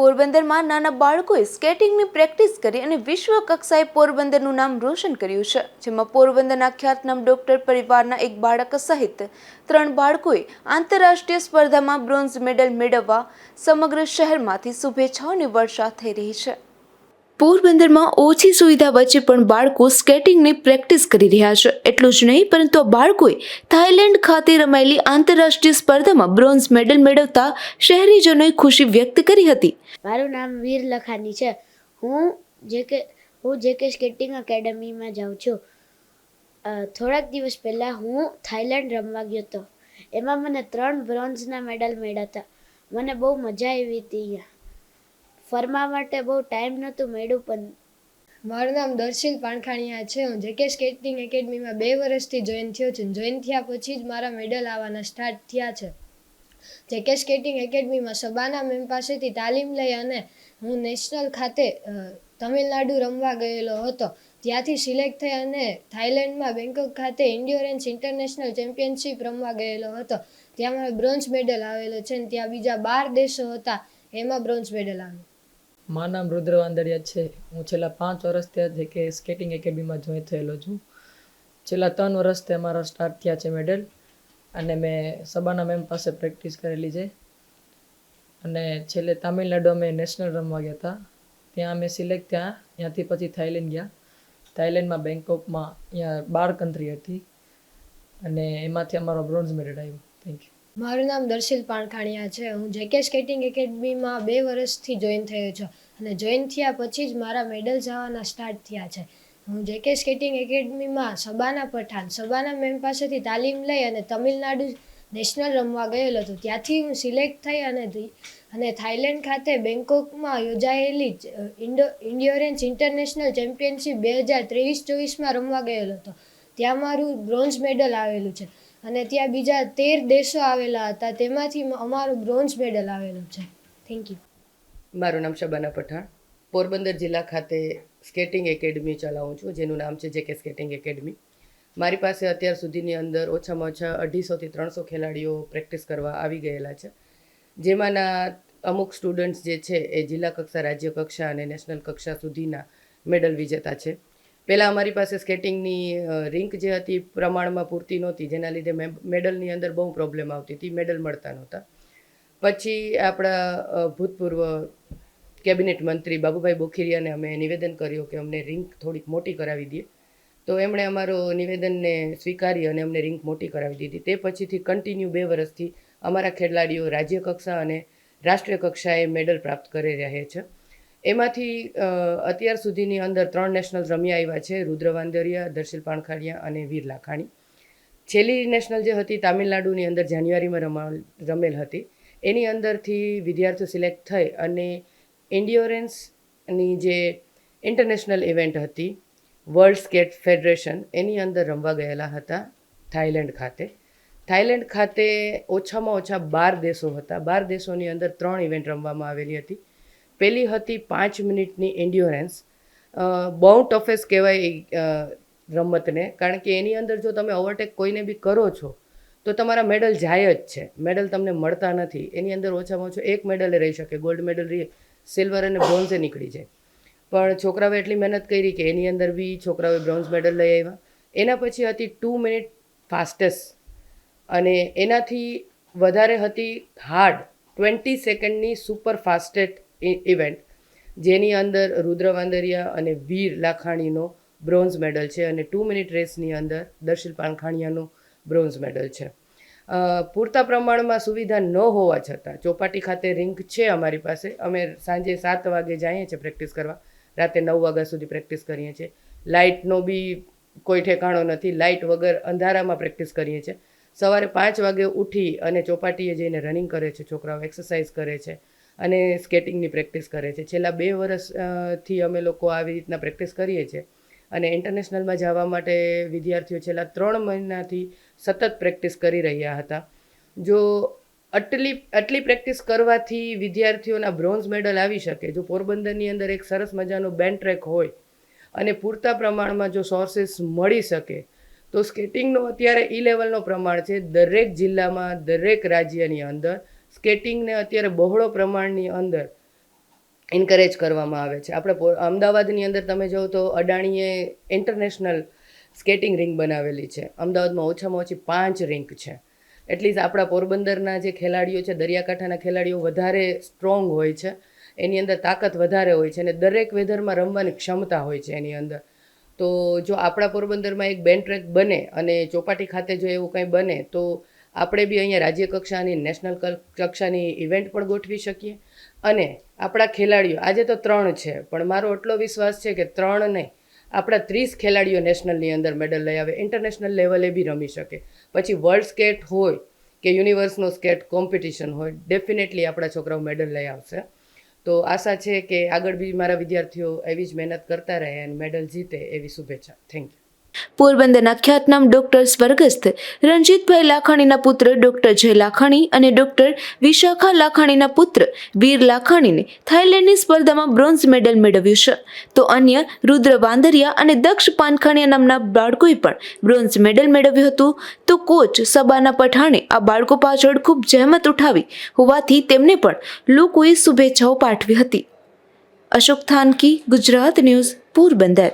પોરબંદરમાં નાના બાળકોએ સ્કેટિંગની પ્રેક્ટિસ કરી અને વિશ્વ કક્ષાએ પોરબંદરનું નામ રોશન કર્યું છે, જેમાં પોરબંદરના ખ્યાતનામ ડોક્ટર પરિવારના એક બાળક સહિત ત્રણ બાળકોએ આંતરરાષ્ટ્રીય સ્પર્ધામાં બ્રોન્ઝ મેડલ મેળવવા સમગ્ર શહેરમાંથી શુભેચ્છાઓની વર્ષા થઈ રહી છે. પોરબંદરમાં ઓછી સુવિધા વચ્ચે પણ બાળકો સ્કેટિંગની પ્રેક્ટિસ કરી રહ્યા છે. એટલું જ નહીં, પરંતુ આ બાળકોએ થાઇલેન્ડ ખાતે રમાયેલી આંતરરાષ્ટ્રીય સ્પર્ધામાં બ્રોન્ઝ મેડલ મેળવતા શહેરીજનોએ ખુશી વ્યક્ત કરી હતી. મારું નામ વીર લખાની છે. હું જે કે, હું જે કે સ્કેટિંગ એકેડમીમાં જાઉં છું. થોડાક દિવસ પહેલાં હું થાઈલેન્ડ રમવા ગયો હતો. એમાં મને ત્રણ બ્રોન્ઝના મેડલ મળ્યા હતા. મને બહુ મજા આવી હતી અહીંયા. ફરવા માટે બહુ ટાઈમ નહોતું મળ્યું પણ મારું નામ દર્શિલ પાણખાણીયા છે. હું જેકે સ્કેટિંગ એકેડમીમાં બે વર્ષથી જોઈન થયો છું. જોઈન થયા પછી જ મારા મેડલ આવવાના સ્ટાર્ટ થયા છે. જેકે સ્કેટિંગ એકેડમીમાં સબાના મેમ પાસેથી તાલીમ લઈ અને હું નેશનલ ખાતે તમિલનાડુ રમવા ગયેલો હતો. ત્યાંથી સિલેક્ટ થઈ અને થાઇલેન્ડમાં બેંકોક ખાતે ઇન્ડ્યોરન્સ ઇન્ટરનેશનલ ચેમ્પિયનશિપ રમવા ગયેલો હતો. ત્યાં મારો બ્રોન્ઝ મેડલ આવેલો છે ને ત્યાં બીજા બાર દેશો હતા. એમાં બ્રોન્ઝ મેડલ આવ્યો. મારું નામ રુદ્ર વાંદડિયા છે. હું છેલ્લા પાંચ વર્ષથી જે કે સ્કેટિંગ એકેડમીમાં જોઈન થયેલો છું. છેલ્લા ત્રણ વર્ષથી અમારા સ્ટાર્ટ થયા છે મેડલ અને મેં સબાના મેમ પાસે પ્રેક્ટિસ કરેલી છે. અને છેલ્લે તામિલનાડુ અમે નેશનલ રમવા ગયા હતા. ત્યાં અમે સિલેક્ટ થયા. ત્યાંથી પછી થાઈલેન્ડ ગયા. થાઈલેન્ડમાં બેંકોકમાં અહીંયા બાર કન્ટ્રી હતી. અને એમાંથી અમારો બ્રોન્ઝ મેડલ આવ્યો. થેન્ક યુ મારું નામ દર્શિલ પાણખાણિયા છે. હું જેકે સ્કેટિંગ એકેડમીમાં બે વર્ષથી જોઈન થયો છું અને જોઈન થયા પછી જ મારા મેડલ જવાના સ્ટાર્ટ થયા છે. હું જેકે સ્કેટિંગ એકેડમીમાં સબાના પઠાણ, સબાના મેમ પાસેથી તાલીમ લઈ અને તમિલનાડુ નેશનલ રમવા ગયેલો હતો. ત્યાંથી હું સિલેક્ટ થઈ અને અને થાઈલેન્ડ ખાતે બેંકોકમાં યોજાયેલી ઇન્ડો, ઇન્ડ્યોરેન્સ ઇન્ટરનેશનલ ચેમ્પિયનશિપ બે હજાર ત્રેવીસ ચોવીસમાં રમવા ગયેલો હતો. ત્યાં મારું બ્રોન્ઝ મેડલ આવેલું છે. અને ત્યાં બીજા તેર દેશો આવેલા હતા. તેમાંથી અમારું બ્રોન્ઝ મેડલ આવેલું છે. થેન્ક યુ મારું નામ શબાના પઠાણ. પોરબંદર જિલ્લા ખાતે સ્કેટિંગ એકેડમી ચલાવું છું, જેનું નામ છે જેકે સ્કેટિંગ એકેડમી. મારી પાસે અત્યાર સુધીની અંદર ઓછામાં ઓછા અઢીસોથી ત્રણસો ખેલાડીઓ પ્રેક્ટિસ કરવા આવી ગયેલા છે. જેમાંના અમુક સ્ટુડન્ટ્સ જે છે એ જિલ્લા કક્ષા, રાજ્ય કક્ષા અને નેશનલ કક્ષા સુધીના મેડલ વિજેતા છે. પહેલાં અમારી પાસે સ્કેટિંગની રિંક જે હતી પ્રમાણમાં પૂરતી નહોતી, જેના લીધે મેડલની અંદર બહુ પ્રોબ્લેમ આવતી હતી, મેડલ મળતા નહોતા. પછી આપણા ભૂતપૂર્વ કેબિનેટ મંત્રી બાબુભાઈ બોખીરિયાને અમે નિવેદન કર્યું કે અમને રિંક થોડીક મોટી કરાવી દઈએ તો એમણે અમારો નિવેદનને સ્વીકારી અને અમને રિંક મોટી કરાવી દીધી. તે પછીથી કન્ટિન્યુ બે વર્ષથી અમારા ખેલાડીઓ રાજ્ય કક્ષા અને રાષ્ટ્રીય કક્ષાએ મેડલ પ્રાપ્ત કરી રહે છે. એમાંથી અત્યાર સુધીની અંદર ત્રણ નેશનલ રમ્યા આવ્યા છે રુદ્ર વાંદરિયા દર્શિલ પાણખાડિયા અને વીર લાખાણી. છેલ્લી નેશનલ જે હતી, તામિલનાડુની અંદર જાન્યુઆરીમાં રમા રમેલ હતી. એની અંદરથી વિદ્યાર્થીઓ સિલેક્ટ થઈ અને એન્ડિયોરન્સની જે ઇન્ટરનેશનલ ઇવેન્ટ હતી, વર્લ્ડ સ્કેટ ફેડરેશન, એની અંદર રમવા ગયેલા હતા થાઈલેન્ડ ખાતે. થાઈલેન્ડ ખાતે ઓછામાં ઓછા બાર દેશો હતા. બાર દેશોની અંદર ત્રણ ઇવેન્ટ રમવામાં આવેલી હતી. પહેલી હતી પાંચ મિનિટની એન્ડ્યોરન્સ બહુ ટફેસ્ટ કહેવાય રમતને. કારણ કે એની અંદર જો તમે ઓવરટેક કોઈને બી કરો છો, તો તમારા મેડલ જાય જ છે. મેડલ તમને મળતા નથી. એની અંદર ઓછામાં ઓછો એક મેડલ રહી શકે. ગોલ્ડ મેડલ રહી સિલ્વર અને બ્રોન્ઝે નીકળી જાય. પણ છોકરાઓએ એટલી મહેનત કરી કે એની અંદર બી છોકરાઓએ બ્રોન્ઝ મેડલ લઈ આવ્યા. એના પછી હતી ટુ મિનિટ ફાસ્ટેસ્ટ અને એનાથી વધારે હતી હાર્ડ ટ્વેન્ટી સેકન્ડની સુપર ફાસ્ટેસ્ટ ઇવેન્ટ જેની અંદર રુદ્ર વાંદરિયા અને વીર લાખાણીનો બ્રોન્ઝ મેડલ છે અને ટુ મિનિટ રેસની અંદર દર્શિલ પાણખાણિયાનું બ્રોન્ઝ મેડલ છે. પૂરતા પ્રમાણમાં સુવિધા ન હોવા છતાં, ચોપાટી ખાતે રિંક છે અમારી પાસે. અમે સાંજે સાત વાગે જઈએ છીએ પ્રેક્ટિસ કરવા. રાતે નવ વાગ્યા સુધી પ્રેક્ટિસ કરીએ છીએ. લાઇટનો બી કોઈ ઠેકાણો નથી. લાઇટ વગર અંધારામાં પ્રેક્ટિસ કરીએ છીએ. સવારે પાંચ વાગે ઉઠી અને ચોપાટીએ જઈને રનિંગ કરે છે. છોકરાઓ એક્સરસાઇઝ કરે છે. અને સ્કેટિંગની પ્રેક્ટિસ કરે છે. છેલ્લા બે વર્ષથી અમે લોકો આવી રીતના પ્રેક્ટિસ કરીએ છીએ. અને ઇન્ટરનેશનલમાં જવા માટે વિદ્યાર્થીઓ છેલ્લા ત્રણ મહિનાથી સતત પ્રેક્ટિસ કરી રહ્યા હતા. જો આટલી આટલી પ્રેક્ટિસ કરવાથી વિદ્યાર્થીઓના બ્રોન્ઝ મેડલ આવી શકે, જો પોરબંદરની અંદર એક સરસ મજાનો બેન્ડ ટ્રેક હોય અને પૂરતા પ્રમાણમાં જો સોર્સિસ મળી શકે, તો સ્કેટિંગનો અત્યારે ઈ લેવલનો પ્રમાણ છે દરેક જિલ્લામાં, દરેક રાજ્યની અંદર. સ્કેટિંગને અત્યારે બહોળો પ્રમાણની અંદર એન્કરેજ કરવામાં આવે છે. આપણે અમદાવાદની અંદર તમે જો તો અડાણીએ ઇન્ટરનેશનલ સ્કેટિંગ રિંગ બનાવેલી છે. અમદાવાદમાં ઓછામાં ઓછી પાંચ રિંગ છે. એટલીસ્ટ આપણા પોરબંદરના જે ખેલાડીઓ છે, દરિયાકાંઠાના ખેલાડીઓ વધારે સ્ટ્રોંગ હોય છે. એની અંદર તાકાત વધારે હોય છે અને દરેક વેધરમાં રમવાની ક્ષમતા હોય છે એની અંદર. તો જો આપણા પોરબંદરમાં એક બેન ટ્રેક બને અને ચોપાટી ખાતે જો એવું કંઈ બને, તો આપણે બી અહીંયા રાજ્ય કક્ષાની નેશનલ કક્ષાની ઇવેન્ટ પણ ગોઠવી શકીએ. અને આપણા ખેલાડીઓ, આજે તો ત્રણ છે, પણ મારો એટલો વિશ્વાસ છે કે ત્રણ નહીં. આપણા ત્રીસ ખેલાડીઓ નેશનલની અંદર મેડલ લઈ આવે. ઇન્ટરનેશનલ લેવલે બી રમી શકે. પછી વર્લ્ડ સ્કેટ હોય કે યુનિવર્સનો સ્કેટ કોમ્પિટિશન હોય ડેફિનેટલી આપણા છોકરાઓ મેડલ લઈ આવશે. તો આશા છે કે આગળ બી મારા વિદ્યાર્થીઓ એવી જ મહેનત કરતા રહે અને મેડલ જીતે એવી શુભેચ્છા. થેન્ક યુ પોરબંદરના ખ્યાતનામ ડોક્ટર સ્વર્ગસ્થ રણજીતભાઈ લાખાણીના પુત્ર ડોક્ટર જય લાખાણી અને ડોક્ટર વિશાખા લાખાણીના પુત્ર વીર લાખાણીને થાઇલેન્ડની સ્પર્ધામાં બ્રોન્ઝ મેડલ મેળવ્યું છે. તો અન્ય રુદ્ર વાંદરિયા અને દક્ષ પાનખાણીયા નામના બાળકોએ પણ બ્રોન્ઝ મેડલ મેળવ્યું હતું. તો કોચ સબાના પઠાણે આ બાળકો પાછળ ખૂબ જહેમત ઉઠાવી હોવાથી તેમને પણ લોકોએ શુભેચ્છાઓ પાઠવી હતી. અશોક થાનકી, ગુજરાત ન્યૂઝ, પોરબંદર.